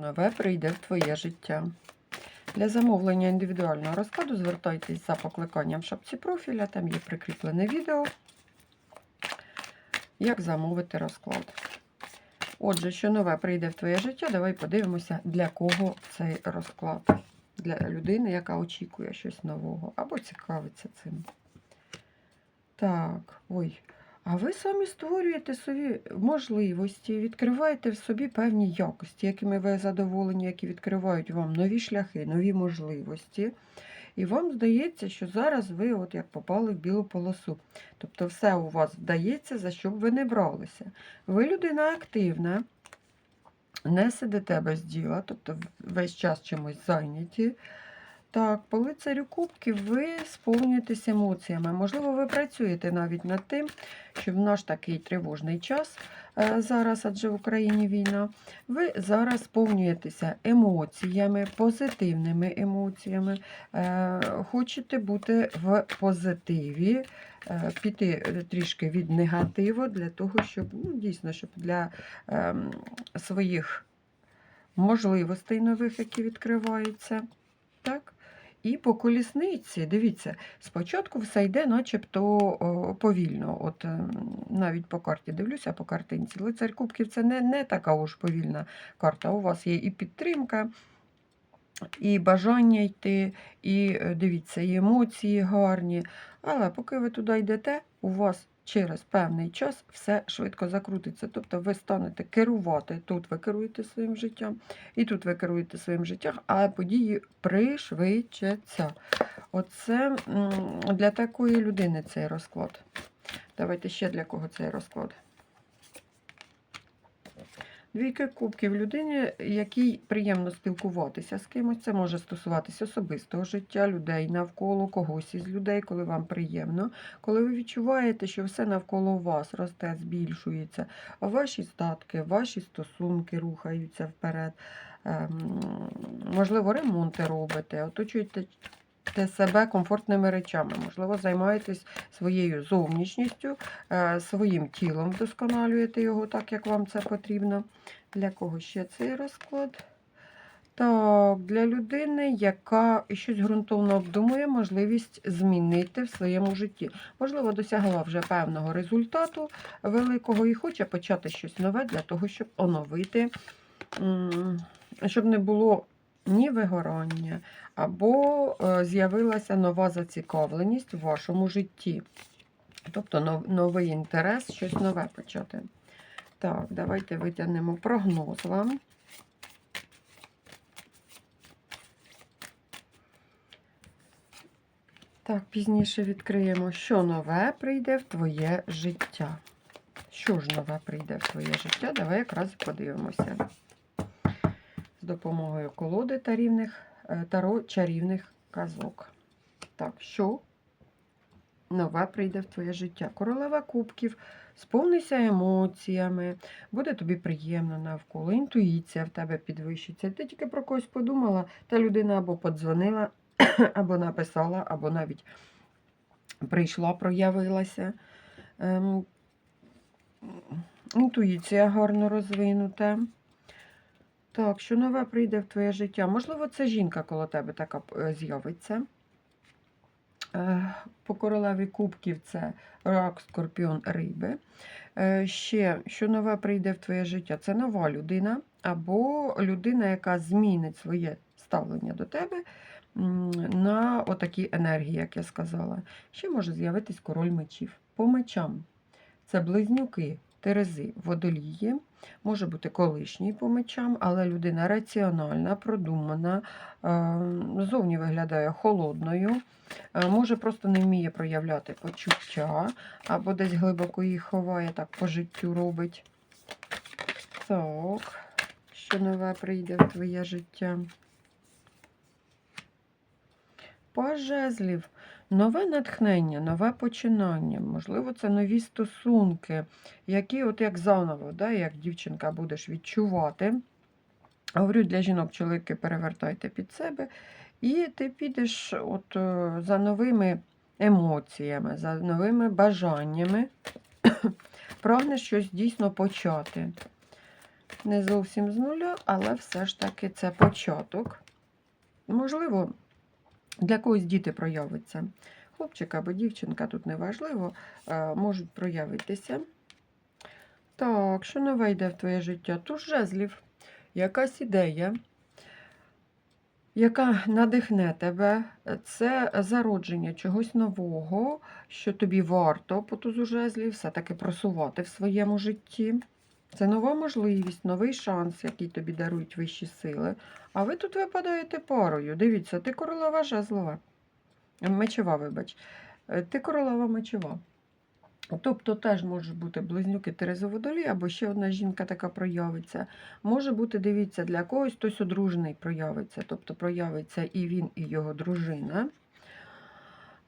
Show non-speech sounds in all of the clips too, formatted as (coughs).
нове прийде в твоє життя. Для замовлення індивідуального розкладу звертайтесь за покликанням в шапці профіля, там є прикріплене відео, як замовити розклад. Отже, що нове прийде в твоє життя, давай подивимося, для кого цей розклад. Для людини, яка очікує щось нового або цікавиться цим. Так, ой. А ви самі створюєте собі можливості, відкриваєте в собі певні якості, якими ви задоволені, які відкривають вам нові шляхи, нові можливості. І вам здається, що зараз ви от як попали в білу полосу. Тобто все у вас вдається, за що б ви не бралися. Ви людина активна, не сидите без діла, тобто весь час чимось зайняті. Так, по лицарю кубків ви сповнюєтесь емоціями. Можливо, ви працюєте навіть над тим, щоб в наш такий тривожний час е, зараз, адже в Україні війна, ви зараз сповнюєтеся емоціями, позитивними емоціями, е, хочете бути в позитиві, е, піти трішки від негативу для того, щоб ну, дійсно, щоб для ем, своїх можливостей нових, які відкриваються. І по колісниці, дивіться, спочатку все йде начебто повільно. От ем, навіть по карті дивлюся по картинці. Лицар Кубків це не, не така уж повільна карта. У вас є і підтримка, і бажання йти, і е, дивіться, і емоції гарні. Але поки ви туди йдете, у вас через певний час все швидко закрутиться. Тобто ви станете керувати. Тут ви керуєте своїм життям, і тут ви керуєте своїм життям, а події пришвидшаться. Оце для такої людини цей розклад. Давайте ще для кого цей розклад. Двійки кубків людині, якій приємно спілкуватися з кимось. Це може стосуватися особистого життя, людей навколо, когось із людей, коли вам приємно. Коли ви відчуваєте, що все навколо вас росте, збільшується, а ваші статки, ваші стосунки рухаються вперед. Ем, можливо, ремонти робите, оточуєте те себе комфортними речами. Можливо, займаєтесь своєю зовнішністю, е, своїм тілом вдосконалюєте його так, як вам це потрібно. Для кого ще цей розклад? Так, для людини, яка щось ґрунтовно обдумує можливість змінити в своєму житті. Можливо, досягла вже певного результату великого і хоче почати щось нове для того, щоб оновити, щоб не було ні вигорання, або е, з'явилася нова зацікавленість в вашому житті. Тобто новий інтерес, щось нове почати. Так, давайте витягнемо прогноз вам. Так, пізніше відкриємо, що нове прийде в твоє життя. Що ж нове прийде в твоє життя? Давай якраз подивимося. З допомогою колоди тарівних, е, таро чарівних казок. Так, що нове прийде в твоє життя? Королева кубків, сповнися емоціями, буде тобі приємно навколо, інтуїція в тебе підвищиться. Ти тільки про когось подумала, та людина або подзвонила, (clears throat) або написала, або навіть прийшла, проявилася. Ем, інтуїція гарно розвинута. Так, що нове прийде в твоє життя? Можливо, це жінка коло тебе така е, з'явиться. Е, По королеві кубків це рак, скорпіон, риби. Е, Ще, що нове прийде в твоє життя? Це нова людина, або людина, яка змінить своє ставлення до тебе на отакі енергії, як я сказала. Ще може з'явитись король мечів. По мечам. Це близнюки, терези, водолії. Може бути колишній по мечам, але людина раціональна, продумана, е, зовні виглядає холодною, е, може просто не вміє проявляти почуття, або десь глибоко їх ховає, так по життю робить. Так, що нове прийде в твоє життя? Паж жезлів. Нове натхнення, нове починання, можливо, це нові стосунки, які, от як заново, да, як дівчинка будеш відчувати. Говорю, для жінок, чоловіки, перевертайте під себе, і ти підеш от, е, за новими емоціями, за новими бажаннями, (coughs) прагнеш щось дійсно почати. Не зовсім з нуля, але все ж таки це початок. Можливо, для когось діти проявляться. Хлопчик або дівчинка, тут неважливо, е, можуть проявитися. Так, що нове йде в твоє життя? Туз жезлів. Якась ідея, яка надихне тебе, це зародження чогось нового, що тобі варто по тузу жезлів все-таки просувати в своєму житті. Це нова можливість, новий шанс, який тобі дарують вищі сили. А ви тут випадаєте парою. Дивіться, ти королева жезлова. Мечова, вибач. Е, Ти королева мечова. Тобто теж можуть бути близнюки Терези Водолі, або ще одна жінка така проявиться. Може бути, дивіться, для когось хтось одружений проявиться, тобто проявиться і він, і його дружина.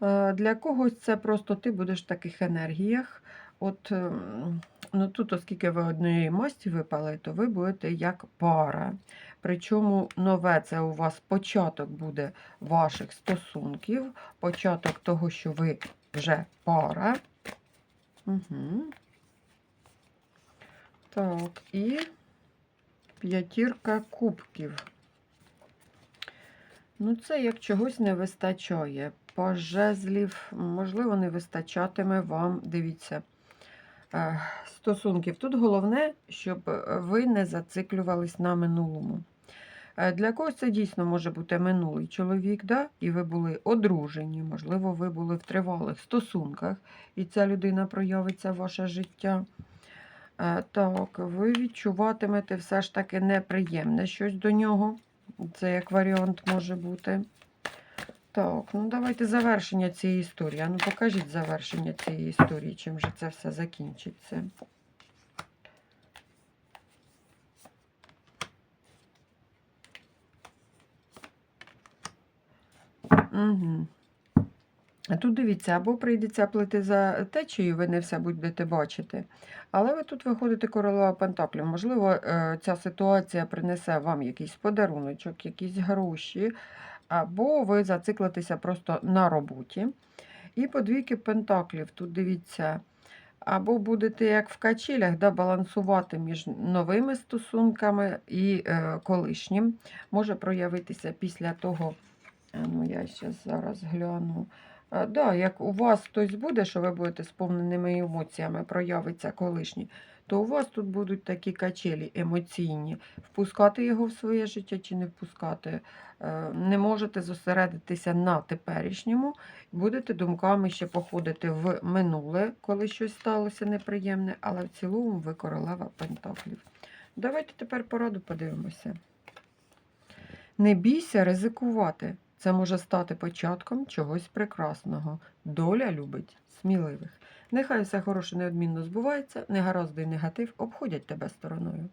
Е, Для когось це просто ти будеш в таких енергіях. От ем, ну тут, оскільки ви однієї масті випали, то ви будете як пара. Причому нове це у вас початок буде ваших стосунків, початок того, що ви вже пара. Угу. Так, і п'ятірка кубків. Ну, це як чогось не вистачає. Пожезлів, можливо, не вистачатиме вам, дивіться, стосунків. Тут головне, щоб е, ви не зациклювались на минулому. Е, Для когось це дійсно може бути минулий чоловік, да? і ви були одружені, можливо, ви були в тривалих стосунках, і ця людина проявиться в ваше життя. Е, Так, ви відчуватимете все ж таки неприємне щось до нього. Це як варіант може бути. Так, ну давайте завершення цієї історії. А ну покажіть завершення цієї історії, чим же це все закінчиться. Угу. Тут дивіться, або прийдеться плити за течією, ви не все будете бачити. Але ви тут виходите королева Пентаклів. Можливо, е, ця ситуація принесе вам якийсь подаруночок, якісь гроші, або ви зациклитеся просто на роботі. І по двійки Пентаклів, тут дивіться, або будете як в качелях, да, балансувати між новими стосунками і е, колишнім. Може проявитися після того, е, ну я ще зараз гляну. А, да, як у вас хтось буде, що ви будете сповненими емоціями, проявиться колишній, то у вас тут будуть такі качелі емоційні. Впускати його в своє життя чи не впускати. Е, Не можете зосередитися на теперішньому, будете думками ще походити в минуле, коли щось сталося неприємне, але в цілому ви королева Пентаклів. Давайте тепер пораду подивимося. Не бійся ризикувати. Це може стати початком чогось прекрасного. Доля любить сміливих. Нехай все хороше неодмінно збувається, негаразди і негатив обходять тебе стороною.